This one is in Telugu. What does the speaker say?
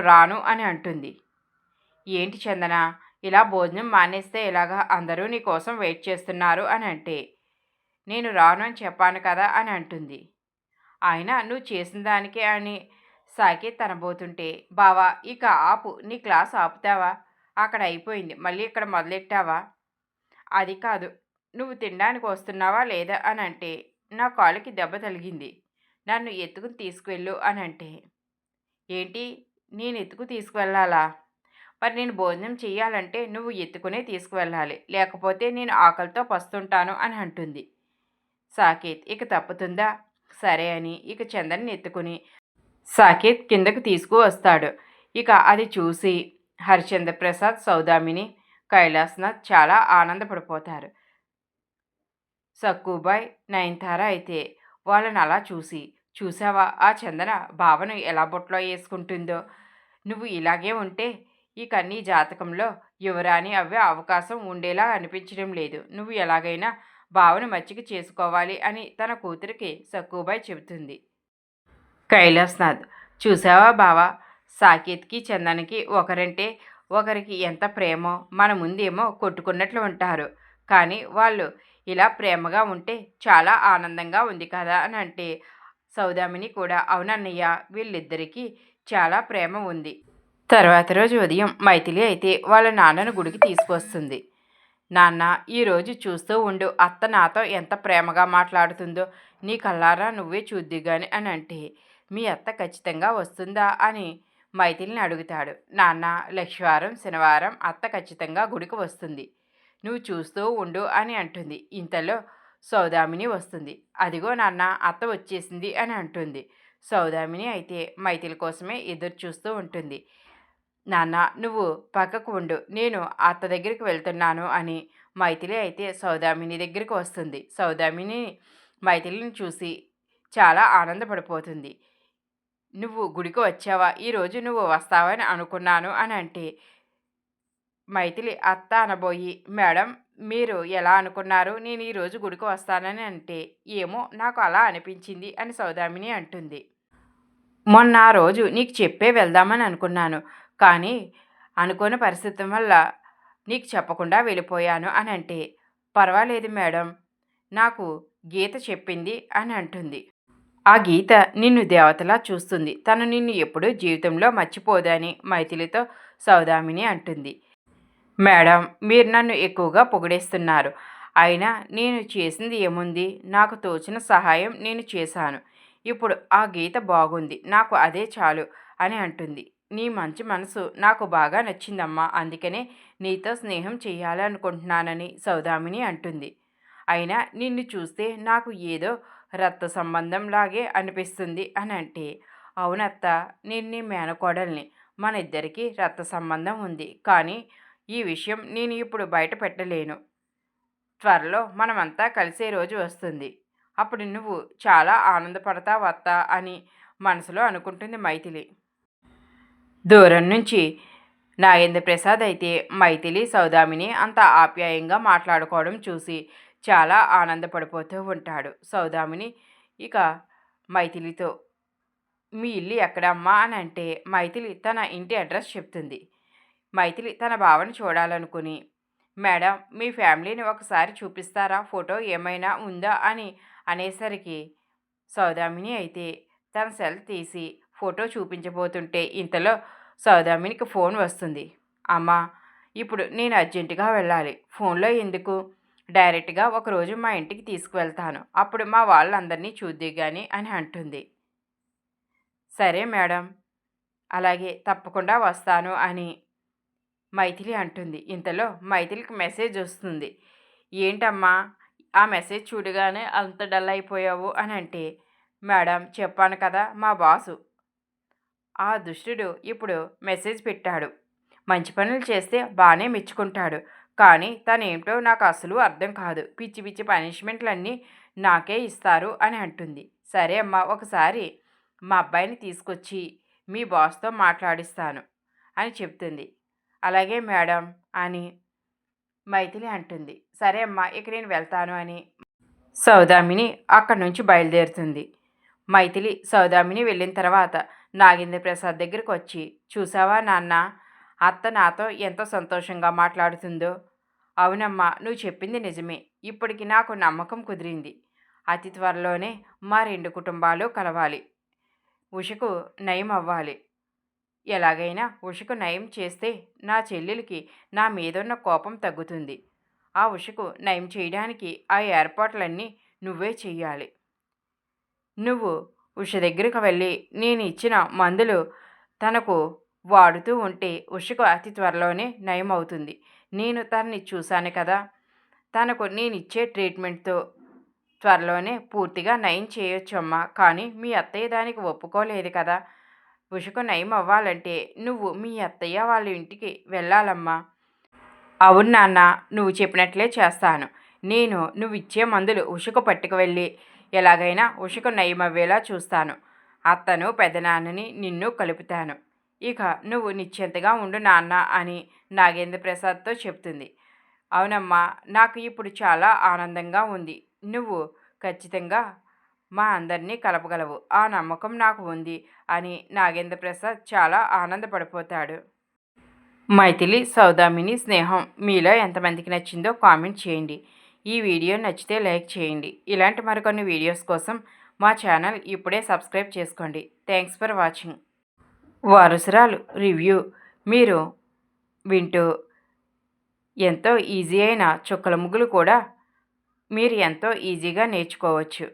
రాను అని అంటుంది. ఏంటి చందన? ఇలా భోజనం మానేస్తే ఇలాగా అందరూ నీ కోసం వెయిట్ చేస్తున్నారు అని అంటే నేను రాను అని చెప్పాను కదా అని అంటుంది. ఆయన నువ్వు చేసిన దానికే అని సాకేత్ తనబోతుంటే బావా ఇక ఆపు నీ క్లాస్ ఆపుతావా? అక్కడ అయిపోయింది మళ్ళీ ఇక్కడ మొదలెట్టావా? అది కాదు నువ్వు తినడానికి వస్తున్నావా లేదా అని అంటే నా కాలుకి దెబ్బ తలిగింది నన్ను ఎత్తుకుని తీసుకువెళ్ళు అని అంటే ఏంటి? నేను ఎత్తుకు తీసుకువెళ్ళాలా? మరి నేను భోజనం చేయాలంటే నువ్వు ఎత్తుకునే తీసుకువెళ్ళాలి. లేకపోతే నేను ఆకలితో పస్తుంటాను అని అంటుంది. సాకేత్ ఇక తప్పుతుందా? సరే అని ఇక చందన్ని ఎత్తుకుని సాకేత్ కిందకు తీసుకువస్తాడు. ఇక అది చూసి హరిచంద్ర ప్రసాద్ సౌదామిని కైలాస్నాథ్ చాలా ఆనందపడిపోతారు. సక్కుబాయ్ నయనతార అయితే వాళ్ళని అలా చూసి చూసావా? ఆ చందన భావను ఎలా బొట్లో వేసుకుంటుందో? నువ్వు ఇలాగే ఉంటే ఇక నీ జాతకంలో యువరాణి అవ్వే అవకాశం ఉండేలా అనిపించడం లేదు. నువ్వు ఎలాగైనా బావను మచ్చిక చేసుకోవాలి అని తన కూతురికి సక్కుబాయ్ చెబుతుంది. కైలాస్నాథ్ చూసావా బావా? సాకేత్కి చందన్కి ఒకరంటే ఒకరికి ఎంత ప్రేమో మన ముందేమో కొట్టుకున్నట్లు ఉంటారు. కానీ వాళ్ళు ఇలా ప్రేమగా ఉంటే చాలా ఆనందంగా ఉంది కదా అని అంటే సౌదామిని కూడా అవునన్నయ్య వీళ్ళిద్దరికీ చాలా ప్రేమ ఉంది. తర్వాత రోజు ఉదయం మైథిలి అయితే వాళ్ళ నాన్నను గుడికి తీసుకొస్తుంది. నాన్న ఈరోజు చూస్తూ ఉండు అత్త నాతో ఎంత ప్రేమగా మాట్లాడుతుందో నీ కల్లారా నువ్వే చూద్ది గాని అని అంటే మీ అత్త ఖచ్చితంగా వస్తుందా అని మైథిలిని అడుగుతాడు. నాన్న లక్ష్వారం శనివారం అత్త ఖచ్చితంగా గుడికి వస్తుంది. నువ్వు చూస్తూ ఉండు అని అంటుంది. ఇంతలో సౌదామిని వస్తుంది. అదిగో నాన్న అత్త వచ్చేసింది అని అంటుంది. సౌదామిని అయితే మైథిలి కోసమే ఎదురు చూస్తూ ఉంటుంది. నాన్న నువ్వు పక్కకు ఉండు. నేను అత్త దగ్గరికి వెళ్తున్నాను అని మైథిలి అయితే సౌదామిని దగ్గరికి వస్తుంది. సౌదామిని మైథిలిని చూసి చాలా ఆనందపడిపోతుంది. నువ్వు గుడికి వచ్చావా? ఈరోజు నువ్వు వస్తావని అనుకున్నాను అని అంటే మైథిలి అత్త అనబోయి మేడం మీరు ఎలా అనుకున్నారు? నేను ఈరోజు గుడికి వస్తానని అంటే ఏమో నాకు అలా అనిపించింది అని సౌదామిని అంటుంది. మొన్న ఆ రోజు నీకు చెప్పే వెళ్దామని అనుకున్నాను కానీ అనుకోని పరిస్థితి వల్ల నీకు చెప్పకుండా వెళ్ళిపోయాను అని అంటే పర్వాలేదు మేడం నాకు గీత చెప్పింది అని అంటుంది. ఆ గీత నిన్ను దేవతలా చూస్తుంది తను నిన్ను ఎప్పుడూ జీవితంలో మర్చిపోదని మైథిలితో సౌదామిని అంటుంది. మేడం మీరు నన్ను ఎక్కువగా పొగిడేస్తున్నారు. అయినా నేను చేసింది ఏముంది? నాకు తోచిన సహాయం నేను చేశాను. ఇప్పుడు ఆ గీత బాగుంది. నాకు అదే చాలు అని అంటుంది. నీ మంచి మనసు నాకు బాగా నచ్చిందమ్మా. అందుకనే నీతో స్నేహం చేయాలనుకుంటున్నానని సౌదామిని అంటుంది. అయినా నిన్ను చూస్తే నాకు ఏదో రక్త సంబంధం లాగే అనిపిస్తుంది అని అంటే అవునత్త నేను నీ మేనకోడల్ని. మన ఇద్దరికీ రక్త సంబంధం ఉంది. కానీ ఈ విషయం నేను ఇప్పుడు బయట పెట్టలేను. త్వరలో మనమంతా కలిసే రోజు వస్తుంది. అప్పుడు నువ్వు చాలా ఆనందపడతా వస్తా అని మనసులో అనుకుంటుంది మైథిలి. దూరం నుంచి నాగేంద్ర ప్రసాద్ అయితే మైథిలి సౌదామిని అంత ఆప్యాయంగా మాట్లాడుకోవడం చూసి చాలా ఆనందపడిపోతూ ఉంటాడు. సౌదామిని ఇక మైథిలితో మీ ఇల్లు ఎక్కడమ్మా? అని అంటే మైథిలి తన ఇంటి అడ్రస్ చెప్తుంది. మైథిలి తన భావన చూడాలనుకుని మేడం మీ ఫ్యామిలీని ఒకసారి చూపిస్తారా? ఫోటో ఏమైనా ఉందా? అని అనేసరికి సౌదామిని అయితే తన సెల్ తీసి ఫోటో చూపించబోతుంటే ఇంతలో సౌదామినికి ఫోన్ వస్తుంది. అమ్మా ఇప్పుడు నేను అర్జెంటుగా వెళ్ళాలి. ఫోన్లో ఎందుకు? డైరెక్ట్గా ఒకరోజు మా ఇంటికి తీసుకువెళ్తాను. అప్పుడు మా వాళ్ళందరినీ చూద్ది కానీ అని అంటుంది. సరే మేడం అలాగే తప్పకుండా వస్తాను అని మైథిలి అంటుంది. ఇంతలో మైథిలికి మెసేజ్ వస్తుంది. ఏంటమ్మా ఆ మెసేజ్ చూడగానే అంత డల్ అయిపోయావు అని అంటే మేడం చెప్పాను కదా మా బాసు. ఆ దుష్టుడు ఇప్పుడు మెసేజ్ పెట్టాడు. మంచి పనులు చేస్తే బాగానే మెచ్చుకుంటాడు. కానీ తనేమిటో నాకు అసలు అర్థం కాదు. పిచ్చి పిచ్చి పనిష్మెంట్లన్నీ నాకే ఇస్తారు అని అంటుంది. సరే అమ్మా ఒకసారి మా అబ్బాయిని తీసుకొచ్చి మీ బాస్తో మాట్లాడిస్తాను అని చెప్తుంది. అలాగే మేడం అని మైథిలి అంటుంది. సరే అమ్మా ఇక నేను వెళ్తాను అని సౌదామిని అక్కడి నుంచి బయలుదేరుతుంది. మైథిలి సౌదామిని వెళ్ళిన తర్వాత నాగేంద్ర ప్రసాద్ దగ్గరికి వచ్చి చూసావా నాన్న అత్త నాతో ఎంత సంతోషంగా మాట్లాడుతుందో. అవునమ్మా నువ్వు చెప్పింది నిజమే. ఇప్పటికి నాకు నమ్మకం కుదిరింది. అతి త్వరలోనే మా రెండు కుటుంబాలు కలవాలి. ఉషకు నయం అవ్వాలి ఎలాగైనా ఉషకు నయం చేస్తే నా చెల్లెలికి నా మీదున్న కోపం తగ్గుతుంది. ఆ ఉషకు నయం చేయడానికి ఆ ఏర్పాట్లన్నీ నువ్వే చెయ్యాలి. నువ్వు ఉష దగ్గరికి వెళ్ళి నేను ఇచ్చిన మందులు తనకు వాడుతూ ఉంటే ఉషకు అతి త్వరలోనే నయం అవుతుంది. నేను తనని చూశాను కదా! తనకు నేను ఇచ్చే ట్రీట్మెంట్తో త్వరలోనే పూర్తిగా నయం చేయొచ్చమ్మా! కానీ మీ అత్తయ్య దానికి ఒప్పుకోలేదు కదా! పుషకు నయం అవ్వాలంటే నువ్వు మీ అత్తయ్య వాళ్ళ ఇంటికి వెళ్ళాలమ్మా. అవును నాన్న నువ్వు చెప్పినట్లే చేస్తాను. నేను నువ్వు ఇచ్చే మందులు ఉషకు పట్టుకు వెళ్ళి ఎలాగైనా ఉషకు నయమవ్వేలా చూస్తాను. అత్తను పెదనాన్నని నిన్ను కలుపుతాను. ఇక నువ్వు నిశ్చింతగా ఉండు నాన్న అని నాగేంద్ర ప్రసాద్తో చెప్తుంది. అవునమ్మా నాకు ఇప్పుడు చాలా ఆనందంగా ఉంది. నువ్వు ఖచ్చితంగా మా అందరినీ కలపగలవు. ఆ నమ్మకం నాకు ఉంది అని నాగేంద్ర ప్రసాద్ చాలా ఆనందపడిపోతాడు. మైథిలి సౌదామిని స్నేహం మీలో ఎంతమందికి నచ్చిందో కామెంట్ చేయండి. ఈ వీడియో నచ్చితే లైక్ చేయండి. ఇలాంటి మరికొన్ని వీడియోస్ కోసం మా ఛానల్ ఇప్పుడే సబ్స్క్రైబ్ చేసుకోండి. Thanks for watching. Varasuralu review. మీరు వింటూ ఎంతో ఈజీ అయిన చుక్కల ముగ్గులు కూడా మీరు ఎంతో ఈజీగా నేర్చుకోవచ్చు.